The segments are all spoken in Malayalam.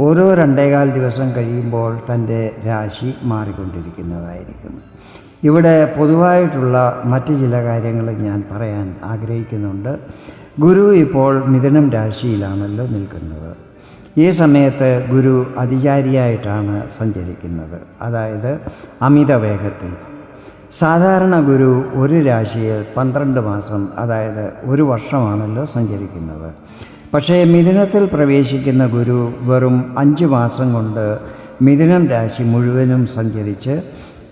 ഓരോ രണ്ടേകാൽ ദിവസം കഴിയുമ്പോൾ തന്റെ രാശി മാറിക്കൊണ്ടിരിക്കുന്നതായിരിക്കും. ഇവിടെ പൊതുവായിട്ടുള്ള മറ്റ് ചില കാര്യങ്ങൾ ഞാൻ പറയാൻ ആഗ്രഹിക്കുന്നുണ്ട്. ഗുരു ഇപ്പോൾ മിഥുനം രാശിയിലാണല്ലോ നിൽക്കുന്നത്. ഈ സമയത്ത് ഗുരു അതിചാരിയായിട്ടാണ് സഞ്ചരിക്കുന്നത്. അതായത് അമിത വേഗത്തിൽ. സാധാരണ ഗുരു ഒരു രാശിയിൽ പന്ത്രണ്ട് മാസം അതായത് ഒരു വർഷമാണല്ലോ സഞ്ചരിക്കുന്നത്. പക്ഷേ മിഥുനത്തിൽ പ്രവേശിക്കുന്ന ഗുരു വെറും അഞ്ച് മാസം കൊണ്ട് മിഥുനം രാശി മുഴുവനും സഞ്ചരിച്ച്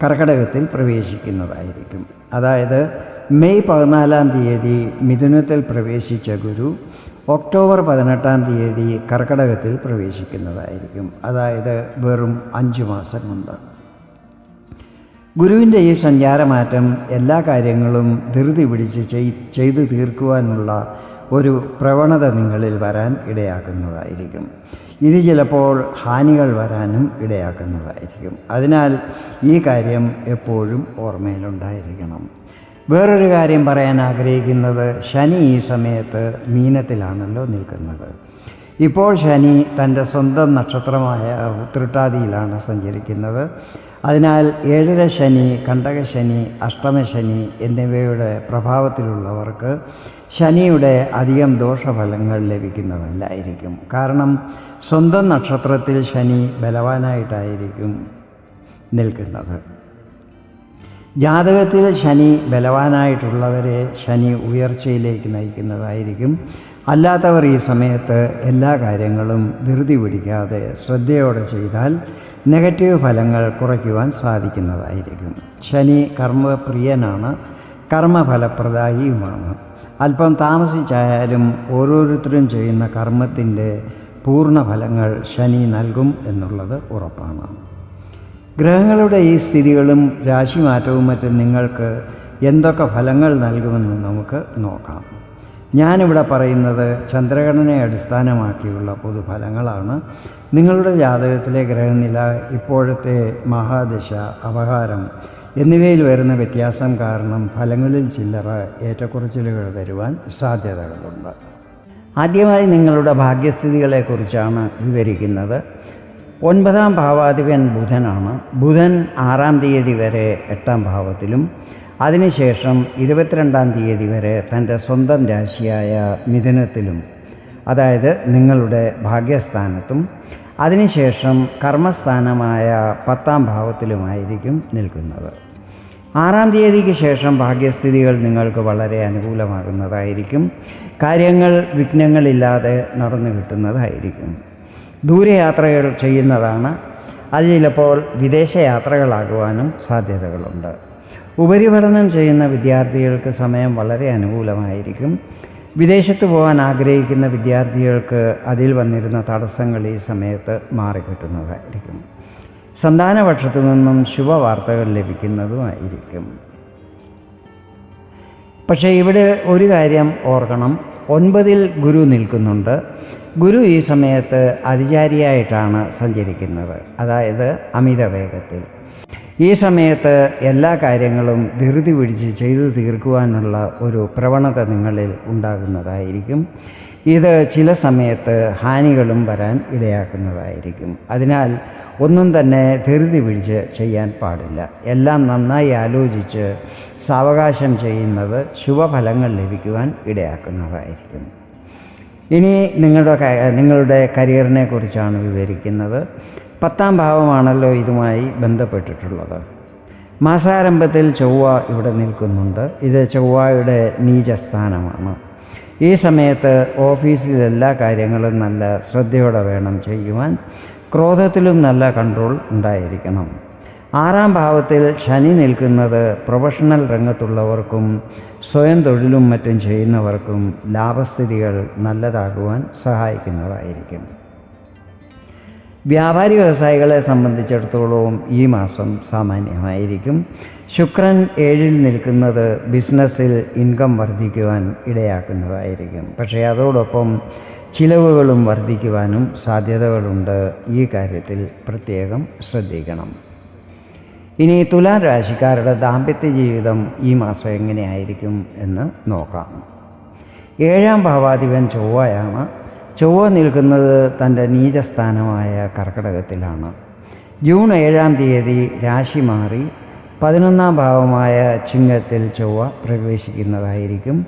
കർക്കടകത്തിൽ പ്രവേശിക്കുന്നതായിരിക്കും. അതായത് മെയ് പതിനാലാം തീയതി മിഥുനത്തിൽ പ്രവേശിച്ച ഗുരു ഒക്ടോബർ പതിനെട്ടാം തീയതി കർക്കടകത്തിൽ പ്രവേശിക്കുന്നതായിരിക്കും. അതായത് വെറും അഞ്ച് മാസം കൊണ്ട്. ഗുരുവിന്റെ ഈ സഞ്ചാരമാറ്റം എല്ലാ കാര്യങ്ങളും ധൃതി പിടിച്ച് ചെയ്തു തീർക്കുവാനുള്ള ഒരു പ്രവണത നിങ്ങളിൽ വരാൻ ഇടയാക്കുന്നതായിരിക്കും. ഇത് ചിലപ്പോൾ ഹാനികൾ വരാനും ഇടയാക്കുന്നതായിരിക്കും. അതിനാൽ ഈ കാര്യം എപ്പോഴും ഓർമ്മയിലുണ്ടായിരിക്കണം. വേറൊരു കാര്യം പറയാൻ ആഗ്രഹിക്കുന്നത് ശനി ഈ സമയത്ത് മീനത്തിലാണല്ലോ നിൽക്കുന്നത്. ഇപ്പോൾ ശനി തന്റെ സ്വന്തം നക്ഷത്രമായ ഉത്രട്ടാതിയിലാണ് സഞ്ചരിക്കുന്നത്. അതിനാൽ ഏഴര ശനി കണ്ടകശനി അഷ്ടമശനി എന്നിവയുടെ പ്രഭാവത്തിലുള്ളവർക്ക് ശനിയുടെ അധികം ദോഷഫലങ്ങൾ ലഭിക്കുന്നതല്ലായിരിക്കും. കാരണം സ്വന്തം നക്ഷത്രത്തിൽ ശനി ബലവാനായിട്ടായിരിക്കും നിൽക്കുന്നത്. ജാതകത്തിൽ ശനി ബലവാനായിട്ടുള്ളവരെ ശനി ഉയർച്ചയിലേക്ക് നയിക്കുന്നതായിരിക്കും. അല്ലാത്തവർ ഈ സമയത്ത് എല്ലാ കാര്യങ്ങളും ധൃതി പിടിക്കാതെ ശ്രദ്ധയോടെ ചെയ്താൽ നെഗറ്റീവ് ഫലങ്ങൾ കുറയ്ക്കുവാൻ സാധിക്കുന്നതായിരിക്കും. ശനി കർമ്മപ്രിയനാണ് കർമ്മഫലപ്രദായിയുമാണ്. അല്പം താമസിച്ചായാലും ഓരോരുത്തരും ചെയ്യുന്ന കർമ്മത്തിന്റെ പൂർണഫലങ്ങൾ ശനി നൽകും എന്നുള്ളത് ഉറപ്പാണ്. ഗ്രഹങ്ങളുടെ ഈ സ്ഥിതികളും രാശിമാറ്റവും മറ്റും നിങ്ങൾക്ക് എന്തൊക്കെ ഫലങ്ങൾ നൽകുമെന്ന് നമുക്ക് നോക്കാം. ഞാനിവിടെ പറയുന്നത് ചന്ദ്രഘടനയെ അടിസ്ഥാനമാക്കിയുള്ള പൊതുഫലങ്ങളാണ്. നിങ്ങളുടെ ജാതകത്തിലെ ഗ്രഹനില ഇപ്പോഴത്തെ മഹാദശ അപഹാരം എന്നിവയിൽ വരുന്ന വ്യത്യാസം കാരണം ഫലങ്ങളിൽ ചില്ലറ ഏറ്റക്കുറച്ചിലുകൾ വരുവാൻ സാധ്യതകളുണ്ട്. ആദ്യമായി നിങ്ങളുടെ ഭാഗ്യസ്ഥിതികളെക്കുറിച്ചാണ് വിവരിക്കുന്നത്. ഒൻപതാം ഭാവാധിപൻ ബുധനാണ്. ബുധൻ ആറാം തീയതി വരെ എട്ടാം ഭാവത്തിലും അതിനുശേഷം ഇരുപത്തിരണ്ടാം തീയതി വരെ തന്റെ സ്വന്തം രാശിയായ മിഥുനത്തിലും അതായത് നിങ്ങളുടെ ഭാഗ്യസ്ഥാനത്തും അതിനുശേഷം കർമ്മസ്ഥാനമായ പത്താം ഭാവത്തിലുമായിരിക്കും നിൽക്കുന്നത്. ആറാം തീയതിക്ക് ശേഷം ഭാഗ്യസ്ഥിതികൾ നിങ്ങൾക്ക് വളരെ അനുകൂലമാകുന്നതായിരിക്കും. കാര്യങ്ങൾ വിഘ്നങ്ങളില്ലാതെ നടന്നു കിട്ടുന്നതായിരിക്കും. ദൂരയാത്രകൾ ചെയ്യുന്നതാണ്. അത് ചിലപ്പോൾ വിദേശയാത്രകളാകുവാനും സാധ്യതകളുണ്ട്. ഉപരിപഠനം ചെയ്യുന്ന വിദ്യാർത്ഥികൾക്ക് സമയം വളരെ അനുകൂലമായിരിക്കും. വിദേശത്ത് പോകാൻ ആഗ്രഹിക്കുന്ന വിദ്യാർത്ഥികൾക്ക് അതിൽ വന്നിരുന്ന തടസ്സങ്ങൾ ഈ സമയത്ത് മാറിക്കിട്ടുന്നതായിരിക്കും. സന്താനപക്ഷത്തു നിന്നും ശുഭവാർത്തകൾ ലഭിക്കുന്നതുമായിരിക്കും. പക്ഷേ ഇവിടെ ഒരു കാര്യം ഓർക്കണം. ഒൻപതിൽ ഗുരു നിൽക്കുന്നുണ്ട്. ഗുരു ഈ സമയത്ത് അതിചാരിയായിട്ടാണ് സഞ്ചരിക്കുന്നത്. അതായത് അമിത വേഗത്തിൽ. ഈ സമയത്ത് എല്ലാ കാര്യങ്ങളും ധൃതി പിടിച്ച് ചെയ്തു തീർക്കുവാനുള്ള ഒരു പ്രവണത നിങ്ങളിൽ ഉണ്ടാകുന്നതായിരിക്കും. ഇത് ചില സമയത്ത് ഹാനികളും വരാൻ ഇടയാക്കുന്നതായിരിക്കും. അതിനാൽ ഒന്നും തന്നെ ധൃതി പിടിച്ച് ചെയ്യാൻ പാടില്ല. എല്ലാം നന്നായി ആലോചിച്ച് സാവകാശം ചെയ്യുന്നത് ശുഭഫലങ്ങൾ ലഭിക്കുവാൻ ഇടയാക്കുന്നതായിരിക്കും. ഇനി നിങ്ങളുടെ നിങ്ങളുടെ കരിയറിനെ കുറിച്ചാണ് വിവരിക്കുന്നത്. പത്താം ഭാവമാണല്ലോ ഇതുമായി ബന്ധപ്പെട്ടിട്ടുള്ളത്. മാസാരംഭത്തിൽ ചൊവ്വ ഇവിടെ നിൽക്കുന്നുണ്ട്. ഇത് ചൊവ്വയുടെ നീചസ്ഥാനമാണ്. ഈ സമയത്ത് ഓഫീസിൽ എല്ലാ കാര്യങ്ങളും നല്ല ശ്രദ്ധയോടെ വേണം ചെയ്യുവാൻ. ക്രോധത്തിലും നല്ല കൺട്രോൾ ഉണ്ടായിരിക്കണം. ആറാം ഭാവത്തിൽ ശനി നിൽക്കുന്നത് പ്രൊഫഷണൽ രംഗത്തുള്ളവർക്കും സ്വയം തൊഴിലും മറ്റും ചെയ്യുന്നവർക്കും ലാഭസ്ഥിതികൾ നല്ലതാകുവാൻ സഹായിക്കുന്നതായിരിക്കും വ്യാപാരി വ്യവസായികളെ സംബന്ധിച്ചിടത്തോളം ഈ മാസം സാമാന്യമായിരിക്കും. ശുക്രൻ ഏഴിൽ നിൽക്കുന്നത് ബിസിനസ്സിൽ ഇൻകം വർദ്ധിക്കുവാൻ ഇടയാക്കുന്നതായിരിക്കും. പക്ഷേ അതോടൊപ്പം ചിലവുകളും വർദ്ധിക്കുവാനും സാധ്യതകളുണ്ട്. ഈ കാര്യത്തിൽ പ്രത്യേകം ശ്രദ്ധിക്കണം. ഇനി തുലാം രാശിക്കാരുടെ ദാമ്പത്യ ജീവിതം ഈ മാസം എങ്ങനെയായിരിക്കും എന്ന് നോക്കാം. ഏഴാം ഭാവാധിപൻ ചൊവ്വയാണ്. ചൊവ്വ നിൽക്കുന്നത് തന്റെ നീചസ്ഥാനമായ കർക്കടകത്തിലാണ്. ജൂൺ ഏഴാം തീയതി രാശി മാറി. പതിനൊന്നാം ഭാവമായ ചിങ്ങത്തിൽ ചൊവ്വ പ്രവേശിക്കുന്നതായിരിക്കും.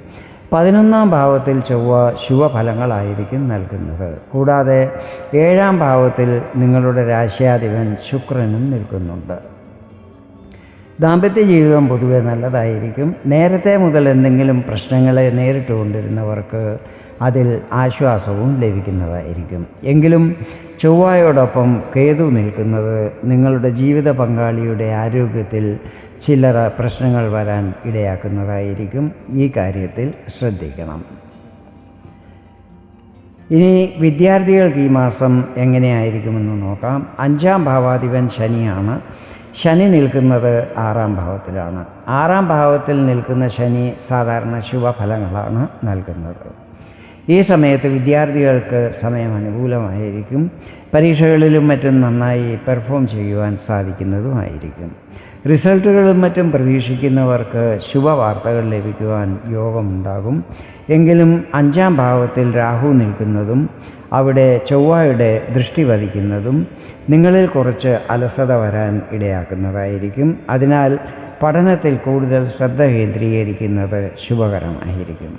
പതിനൊന്നാം ഭാവത്തിൽ ചൊവ്വ ശുഭഫലങ്ങളായിരിക്കും നൽകുന്നത്. കൂടാതെ ഏഴാം ഭാവത്തിൽ നിങ്ങളുടെ രാശ്യാധിപൻ ശുക്രനും നിൽക്കുന്നുണ്ട്. ദാമ്പത്യ ജീവിതം പൊതുവെ നല്ലതായിരിക്കും. നേരത്തെ മുതൽ എന്തെങ്കിലും പ്രശ്നങ്ങളെ നേരിട്ട് കൊണ്ടിരുന്നവർക്ക് അതിൽ ആശ്വാസവും ലഭിക്കുന്നതായിരിക്കും. എങ്കിലും ചൊവ്വായോടൊപ്പം കേതു നിൽക്കുന്നത് നിങ്ങളുടെ ജീവിത പങ്കാളിയുടെ ആരോഗ്യത്തിൽ ചില്ലറ പ്രശ്നങ്ങൾ വരാൻ ഇടയാക്കുന്നതായിരിക്കും ഈ കാര്യത്തിൽ ശ്രദ്ധിക്കണം. ഇനി വിദ്യാർത്ഥികൾക്ക് ഈ മാസം എങ്ങനെയായിരിക്കുമെന്ന് നോക്കാം. അഞ്ചാം ഭാവാധിപൻ ശനിയാണ്. ശനി നിൽക്കുന്നത് ആറാം ഭാവത്തിലാണ്. ആറാം ഭാവത്തിൽ നിൽക്കുന്ന ശനി സാധാരണ ശുഭഫലങ്ങളാണ് നൽകുന്നത്. ഈ സമയത്ത് വിദ്യാർത്ഥികൾക്ക് സമയം അനുകൂലമായിരിക്കും. പരീക്ഷകളിലും മറ്റും നന്നായി പെർഫോം ചെയ്യുവാൻ സാധിക്കുന്നതുമായിരിക്കും. റിസൾട്ടുകളും മറ്റും പ്രതീക്ഷിക്കുന്നവർക്ക് ശുഭവാർത്തകൾ ലഭിക്കുവാൻ യോഗമുണ്ടാകും. എങ്കിലും അഞ്ചാം ഭാവത്തിൽ രാഹു നിൽക്കുന്നതും അവിടെ ചൊവ്വയുടെ ദൃഷ്ടി വധിക്കുന്നതും നിങ്ങളിൽ കുറച്ച് അലസത വരാൻ ഇടയാക്കുന്നതായിരിക്കും. അതിനാൽ പഠനത്തിൽ കൂടുതൽ ശ്രദ്ധ കേന്ദ്രീകരിക്കുന്നത് ശുഭകരമായിരിക്കും.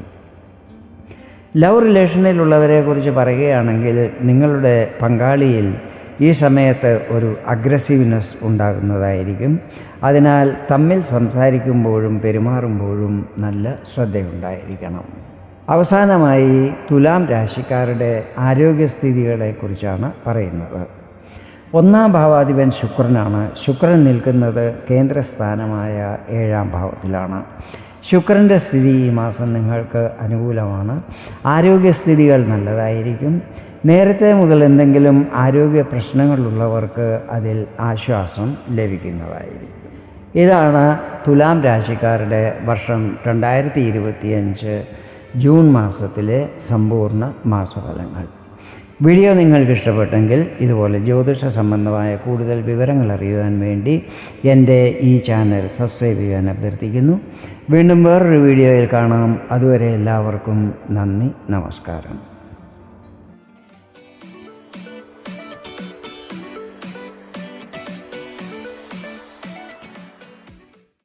ലവ് റിലേഷനിലുള്ളവരെക്കുറിച്ച് പറയുകയാണെങ്കിൽ നിങ്ങളുടെ പങ്കാളിയിൽ ഈ സമയത്ത് ഒരു അഗ്രസീവ്നെസ് ഉണ്ടാകുന്നതായിരിക്കും. അതിനാൽ തമ്മിൽ സംസാരിക്കുമ്പോഴും പെരുമാറുമ്പോഴും നല്ല ശ്രദ്ധയുണ്ടായിരിക്കണം. അവസാനമായി തുലാം രാശിക്കാരുടെ ആരോഗ്യസ്ഥിതികളെക്കുറിച്ചാണ് പറയുന്നത്. ഒന്നാം ഭാവാധിപൻ ശുക്രനാണ്. ശുക്രൻ നിൽക്കുന്നത് കേന്ദ്രസ്ഥാനമായ ഏഴാം ഭാവത്തിലാണ്. ശുക്രന്റെ സ്ഥിതി ഈ മാസം നിങ്ങൾക്ക് അനുകൂലമാണ്. ആരോഗ്യസ്ഥിതികൾ നല്ലതായിരിക്കും. നേരത്തെ മുതൽ എന്തെങ്കിലും ആരോഗ്യ പ്രശ്നങ്ങളുള്ളവർക്ക് അതിൽ ആശ്വാസം ലഭിക്കുന്നതായിരിക്കും. ഇതാണ് തുലാം രാശിക്കാരുടെ വർഷം രണ്ടായിരത്തി ഇരുപത്തിയഞ്ച് ജൂൺ മാസത്തിലെ സമ്പൂർണ മാസഫലങ്ങൾ. വീഡിയോ നിങ്ങൾക്ക് ഇഷ്ടപ്പെട്ടെങ്കിൽ ഇതുപോലെ ജ്യോതിഷ സംബന്ധമായ കൂടുതൽ വിവരങ്ങൾ അറിയുവാൻ വേണ്ടി എന്റെ ഈ ചാനൽ സബ്സ്ക്രൈബ് ചെയ്യാൻ അഭ്യർത്ഥിക്കുന്നു. വീണ്ടും വേറൊരു വീഡിയോയിൽ കാണാം. അതുവരെ എല്ലാവർക്കും നന്ദി നമസ്കാരം.